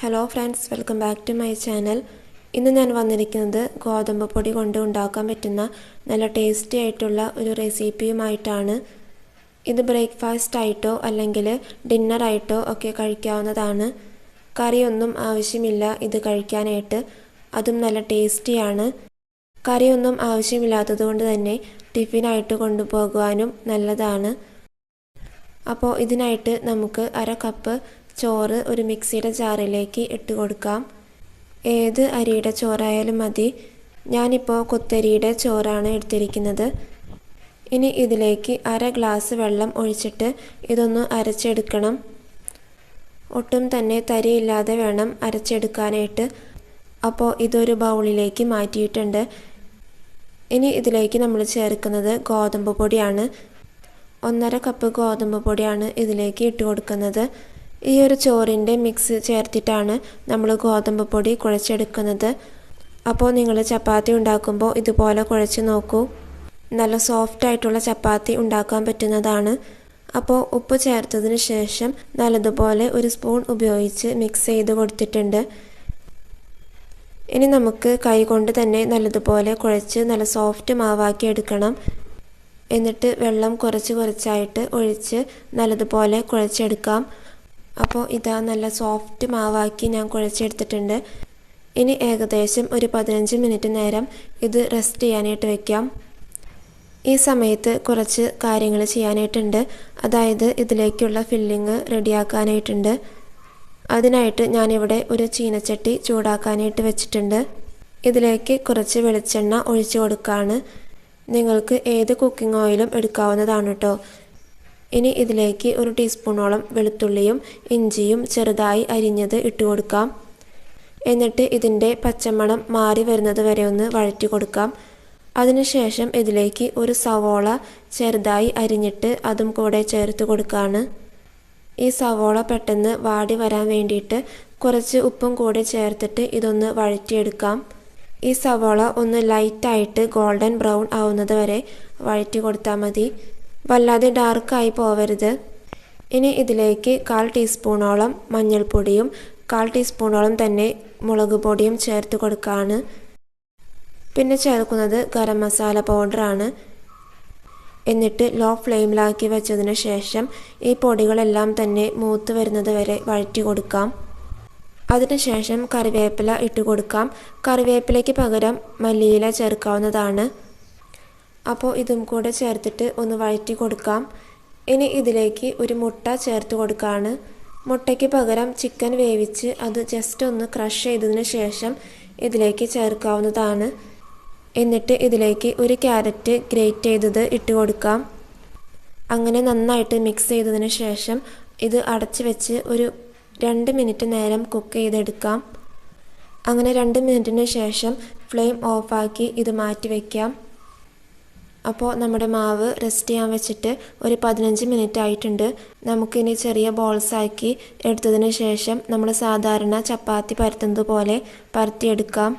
Hello friends welcome back to my channel ഇന്ന് ഞാൻ വന്നിരിക്കുന്നത് ഗോതമ്പ് പൊടി കൊണ്ട് ഉണ്ടാക്കാൻ പറ്റുന്ന നല്ല ടേസ്റ്റി ആയിട്ടുള്ള ഒരു റെസിപ്പിയുമായിട്ടാണ് ഇത് ബ്രേക്ക്ഫാസ്റ്റ് ആയിട്ടോ അല്ലെങ്കിൽ ഡിന്നറായിട്ടോ ഒക്കെ കഴിക്കാവുന്നതാണ്. കറിയൊന്നും ആവശ്യമില്ല ഇത് കഴിക്കാനായിട്ട്. അതും നല്ല ടേസ്റ്റിയാണ് കറിയൊന്നും ആവശ്യമില്ലാത്തതുകൊണ്ട് തന്നെ ടിഫിനായിട്ട് കൊണ്ടുപോകുവാനും നല്ലതാണ്. അപ്പോൾ ഇതിനായിട്ട് നമുക്ക് അര കപ്പ് ചോറ് ഒരു മിക്സിയുടെ ജാറിലേക്ക് ഇട്ട് കൊടുക്കാം. ഏത് അരിയുടെ ചോറായാലും മതി. ഞാനിപ്പോൾ കുത്തരിയുടെ ചോറാണ് എടുത്തിരിക്കുന്നത്. ഇനി ഇതിലേക്ക് അര ഗ്ലാസ് വെള്ളം ഒഴിച്ചിട്ട് ഇതൊന്ന് അരച്ചെടുക്കണം. ഒട്ടും തന്നെ തരിയില്ലാതെ വേണം അരച്ചെടുക്കാനായിട്ട്. അപ്പോൾ ഇതൊരു ബൗളിലേക്ക് മാറ്റിയിട്ടുണ്ട്. ഇനി ഇതിലേക്ക് നമ്മൾ ചേർക്കുന്നത് ഗോതമ്പ് പൊടിയാണ്. ഒന്നര കപ്പ് ഗോതമ്പ് പൊടിയാണ് ഇതിലേക്ക് ഇട്ട് കൊടുക്കുന്നത്. ഈ ഒരു ചോറിന്റെ മിക്സ് ചേർത്തിട്ടാണ് നമ്മൾ ഗോതമ്പ് പൊടി കുഴച്ചെടുക്കുന്നത്. അപ്പോൾ നിങ്ങൾ ചപ്പാത്തി ഉണ്ടാക്കുമ്പോൾ ഇതുപോലെ കുഴച്ച് നോക്കൂ. നല്ല സോഫ്റ്റ് ആയിട്ടുള്ള ചപ്പാത്തി ഉണ്ടാക്കാൻ പറ്റുന്നതാണ്. അപ്പോൾ ഉപ്പ് ചേർത്തതിന് ശേഷം നല്ലതുപോലെ ഒരു സ്പൂൺ ഉപയോഗിച്ച് മിക്സ് ചെയ്ത് കൊടുത്തിട്ടുണ്ട്. ഇനി നമുക്ക് കൈ കൊണ്ട് തന്നെ നല്ലതുപോലെ കുഴച്ച് നല്ല സോഫ്റ്റ് മാവാക്കി എടുക്കണം. എന്നിട്ട് വെള്ളം കുറച്ച് കുറച്ചായിട്ട് ഒഴിച്ച് നല്ലതുപോലെ കുഴച്ചെടുക്കാം. അപ്പോൾ ഇതാ നല്ല സോഫ്റ്റ് മാവാക്കി ഞാൻ കുഴച്ചെടുത്തിട്ടുണ്ട്. ഇനി ഏകദേശം ഒരു പതിനഞ്ച് മിനിറ്റ് നേരം ഇത് റെസ്റ്റ് ചെയ്യാനായിട്ട് വെക്കാം. ഈ സമയത്ത് കുറച്ച് കാര്യങ്ങൾ ചെയ്യാനായിട്ടുണ്ട്. അതായത് ഇതിലേക്കുള്ള ഫില്ലിങ് റെഡിയാക്കാനായിട്ടുണ്ട്. അതിനായിട്ട് ഞാനിവിടെ ഒരു ചീനച്ചട്ടി ചൂടാക്കാനായിട്ട് വെച്ചിട്ടുണ്ട്. ഇതിലേക്ക് കുറച്ച് വെളിച്ചെണ്ണ ഒഴിച്ചു കൊടുക്കുകയാണ് നിങ്ങൾക്ക് ഏത് കുക്കിംഗ് ഓയിലും എടുക്കാവുന്നതാണ് കേട്ടോ. ഇനി ഇതിലേക്ക് ഒരു ടീസ്പൂണോളം വെളുത്തുള്ളിയും ഇഞ്ചിയും ചെറുതായി അരിഞ്ഞത് ഇട്ട് കൊടുക്കാം. എന്നിട്ട് ഇതിന്റെ പച്ചമണം മാറി വരുന്നത് വരെ ഒന്ന് വഴറ്റി കൊടുക്കാം. അതിനുശേഷം ഇതിലേക്ക് ഒരു സവോള ചെറുതായി അരിഞ്ഞിട്ട് അതും കൂടെ ചേർത്ത് കൊടുക്കുകയാണ് ഈ സവോള പെട്ടെന്ന് വാടി വരാൻ വേണ്ടിയിട്ട് കുറച്ച് ഉപ്പും കൂടെ ചേർത്തിട്ട് ഇതൊന്ന് വഴറ്റിയെടുക്കാം. ഈ സവോള ഒന്ന് ലൈറ്റായിട്ട് ഗോൾഡൻ ബ്രൗൺ ആവുന്നത് വരെ വഴറ്റി കൊടുത്താൽ മതി. വല്ലാതെ ഡാർക്കായി പോവരുത്. ഇനി ഇതിലേക്ക് കാൽ ടീസ്പൂണോളം മഞ്ഞൾപ്പൊടിയും കാൽ ടീസ്പൂണോളം തന്നെ മുളക് പൊടിയും ചേർത്ത് കൊടുക്കുകയാണ് പിന്നെ ചേർക്കുന്നത് ഗരം മസാല പൗഡറാണ്. എന്നിട്ട് ലോ ഫ്ലെയിമിലാക്കി വെച്ചതിന് ശേഷം ഈ പൊടികളെല്ലാം തന്നെ മൂത്ത് വരുന്നത് വരെ വഴറ്റി കൊടുക്കാം. അതിനുശേഷം കറിവേപ്പില ഇട്ട് കൊടുക്കാം. കറിവേപ്പിലയ്ക്ക് പകരം മല്ലിയില ചേർക്കാവുന്നതാണ്. അപ്പോൾ ഇതും കൂടെ ചേർത്തിട്ട് ഒന്ന് വഴറ്റി കൊടുക്കാം. ഇനി ഇതിലേക്ക് ഒരു മുട്ട ചേർത്ത് കൊടുക്കുകയാണ് മുട്ടയ്ക്ക് പകരം ചിക്കൻ വേവിച്ച് അത് ജസ്റ്റ് ഒന്ന് ക്രഷ് ചെയ്തതിന് ശേഷം ഇതിലേക്ക് ചേർക്കാവുന്നതാണ്. എന്നിട്ട് ഇതിലേക്ക് ഒരു ക്യാരറ്റ് ഗ്രേറ്റ് ചെയ്തത് ഇട്ട് കൊടുക്കാം. അങ്ങനെ നന്നായിട്ട് മിക്സ് ചെയ്തതിന് ശേഷം ഇത് അടച്ച് വെച്ച് ഒരു രണ്ട് മിനിറ്റ് നേരം കുക്ക് ചെയ്തെടുക്കാം. അങ്ങനെ രണ്ട് മിനിറ്റിന് ശേഷം ഫ്ലെയിം ഓഫാക്കി ഇത് മാറ്റി വയ്ക്കാം അപ്പോൾ നമ്മുടെ മാവ് റെസ്റ്റ് ചെയ്യാൻ വെച്ചിട്ട് ഒരു പതിനഞ്ച് മിനിറ്റ് ആയിട്ടുണ്ട്. നമുക്കിനി ചെറിയ ബോൾസ് ആക്കി എടുത്തതിന് ശേഷം നമ്മൾ സാധാരണ ചപ്പാത്തി പരത്തുന്നത് പോലെ പരത്തിയെടുക്കാം.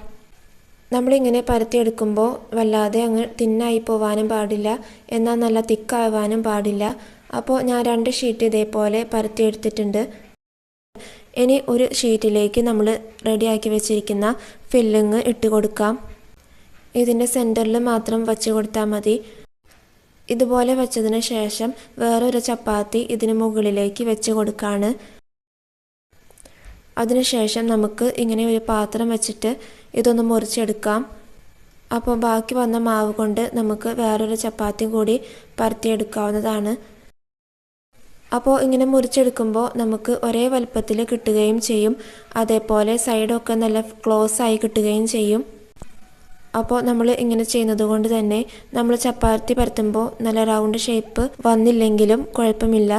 നമ്മളിങ്ങനെ പരത്തിയെടുക്കുമ്പോൾ വല്ലാതെ അങ്ങ് തിന്നായി പോവാനും പാടില്ല. എന്നാൽ നല്ല തിക്കാവാനും പാടില്ല. അപ്പോൾ ഞാൻ രണ്ട് ഷീറ്റ് ഇതേപോലെ പരത്തിയെടുത്തിട്ടുണ്ട്. ഇനി ഒരു ഷീറ്റിലേക്ക് നമ്മൾ റെഡിയാക്കി വെച്ചിരിക്കുന്ന ഫില്ലിങ് ഇട്ട് കൊടുക്കാം. ഇതിന്റെ സെന്ററിൽ മാത്രം വച്ച് കൊടുത്താൽ മതി. ഇതുപോലെ വെച്ചതിന് ശേഷം വേറൊരു ചപ്പാത്തി ഇതിന് മുകളിലേക്ക് വെച്ച് കൊടുക്കുകയാണ് അതിനുശേഷം നമുക്ക് ഇങ്ങനെ ഒരു പാത്രം വെച്ചിട്ട് ഇതൊന്ന് മുറിച്ചെടുക്കാം. അപ്പോൾ ബാക്കി വന്ന മാവ് കൊണ്ട് നമുക്ക് വേറൊരു ചപ്പാത്തി കൂടി പരത്തിയെടുക്കാവുന്നതാണ്. അപ്പോൾ ഇങ്ങനെ മുറിച്ചെടുക്കുമ്പോൾ നമുക്ക് ഒരേ വലുപ്പത്തിൽ കിട്ടുകയും ചെയ്യും. അതേപോലെ സൈഡൊക്കെ നല്ല ക്ലോസ് ആയി കിട്ടുകയും ചെയ്യും. അപ്പോൾ നമ്മൾ ഇങ്ങനെ ചെയ്യുന്നത് കൊണ്ട് തന്നെ നമ്മൾ ചപ്പാത്തി പരത്തുമ്പോൾ നല്ല റൗണ്ട് ഷേപ്പ് വന്നില്ലെങ്കിലും കുഴപ്പമില്ല.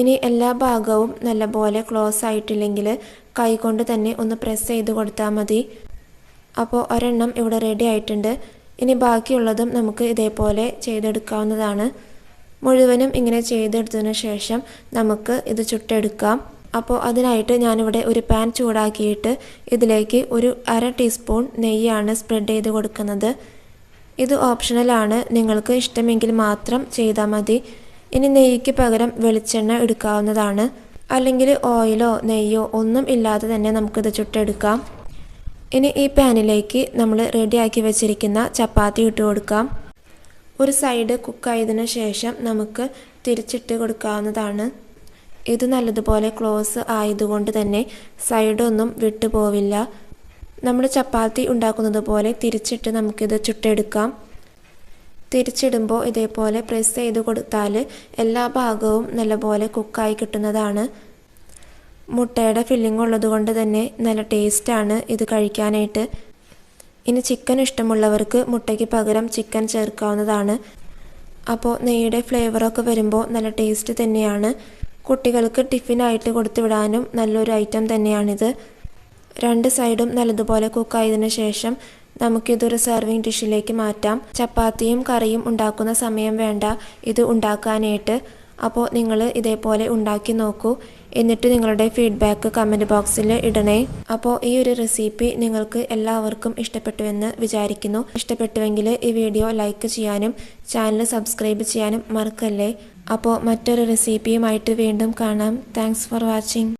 ഇനി എല്ലാ ഭാഗവും നല്ലപോലെ ക്ലോസ് ആയിട്ടില്ലെങ്കിൽ കൈ കൊണ്ട് തന്നെ ഒന്ന് പ്രസ് ചെയ്ത് കൊടുത്താൽ മതി. അപ്പോൾ ഒരെണ്ണം ഇവിടെ റെഡി ആയിട്ടുണ്ട്. ഇനി ബാക്കിയുള്ളതും നമുക്ക് ഇതേപോലെ ചെയ്തെടുക്കാവുന്നതാണ്. മുഴുവനും ഇങ്ങനെ ചെയ്തെടുത്തതിന് ശേഷം നമുക്ക് ഇത് ചുട്ടെടുക്കാം. അപ്പോൾ അതിനായിട്ട് ഞാനിവിടെ ഒരു പാൻ ചൂടാക്കിയിട്ട് ഇതിലേക്ക് ഒരു അര ടീസ്പൂൺ നെയ്യാണ് സ്പ്രെഡ് ചെയ്ത് കൊടുക്കുന്നത്. ഇത് ഓപ്ഷണലാണ്. നിങ്ങൾക്ക് ഇഷ്ടമെങ്കിൽ മാത്രം ചെയ്താൽ മതി. ഇനി നെയ്യ്ക്ക് പകരം വെളിച്ചെണ്ണ എടുക്കാവുന്നതാണ്. അല്ലെങ്കിൽ ഓയിലോ നെയ്യോ ഒന്നും ഇല്ലാതെ തന്നെ നമുക്കിത് ചുട്ടെടുക്കാം. ഇനി ഈ പാനിലേക്ക് നമ്മൾ റെഡിയാക്കി വെച്ചിരിക്കുന്ന ചപ്പാത്തി ഇട്ട് കൊടുക്കാം. ഒരു സൈഡ് കുക്കായതിനു ശേഷം നമുക്ക് തിരിച്ചിട്ട് കൊടുക്കാവുന്നതാണ്. ഇത് നല്ലതുപോലെ ക്ലോസ് ആയതുകൊണ്ട് തന്നെ സൈഡൊന്നും വിട്ടുപോവില്ല. നമ്മൾ ചപ്പാത്തി ഉണ്ടാക്കുന്നത് പോലെ തിരിച്ചിട്ട് നമുക്കിത് ചുട്ടെടുക്കാം. തിരിച്ചിടുമ്പോൾ ഇതേപോലെ പ്രസ് ചെയ്ത് കൊടുത്താൽ എല്ലാ ഭാഗവും നല്ലപോലെ കുക്കായി കിട്ടുന്നതാണ്. മുട്ടയുടെ ഫില്ലിംഗ് ഉള്ളതുകൊണ്ട് തന്നെ നല്ല ടേസ്റ്റാണ് ഇത് കഴിക്കാനായിട്ട്. ഇനി ചിക്കൻ ഇഷ്ടമുള്ളവർക്ക് മുട്ടയ്ക്ക് പകരം ചിക്കൻ ചേർക്കാവുന്നതാണ്. അപ്പോൾ നെയ്യുടെ ഫ്ലേവറൊക്കെ വരുമ്പോൾ നല്ല ടേസ്റ്റ് തന്നെയാണ്. കുട്ടികൾക്ക് ടിഫിനായിട്ട് കൊടുത്തു വിടാനും നല്ലൊരു ഐറ്റം തന്നെയാണിത്. രണ്ട് സൈഡും നല്ലതുപോലെ കുക്കായതിനു ശേഷം നമുക്കിതൊരു സെർവിങ് ഡിഷിലേക്ക് മാറ്റാം. ചപ്പാത്തിയും കറിയും ഉണ്ടാക്കുന്ന സമയം വേണ്ട. ഇത് ഉണ്ടാക്കാനായിട്ട്. അപ്പോൾ നിങ്ങൾ ഇതേപോലെ ഉണ്ടാക്കി നോക്കൂ. എന്നിട്ട് നിങ്ങളുടെ ഫീഡ്ബാക്ക് കമന്റ് ബോക്സിൽ ഇടണേ. അപ്പോൾ ഈ ഒരു റെസിപ്പി നിങ്ങൾക്ക് എല്ലാവർക്കും ഇഷ്ടപ്പെട്ടുവെന്ന് വിചാരിക്കുന്നു. ഇഷ്ടപ്പെട്ടുവെങ്കിൽ ഈ വീഡിയോ ലൈക്ക് ചെയ്യാനും ചാനൽ സബ്സ്ക്രൈബ് ചെയ്യാനും മറക്കല്ലേ? അപ്പോൾ മറ്റൊരു റെസിപ്പിയുമായിട്ട് വീണ്ടും കാണാം. Thanks for watching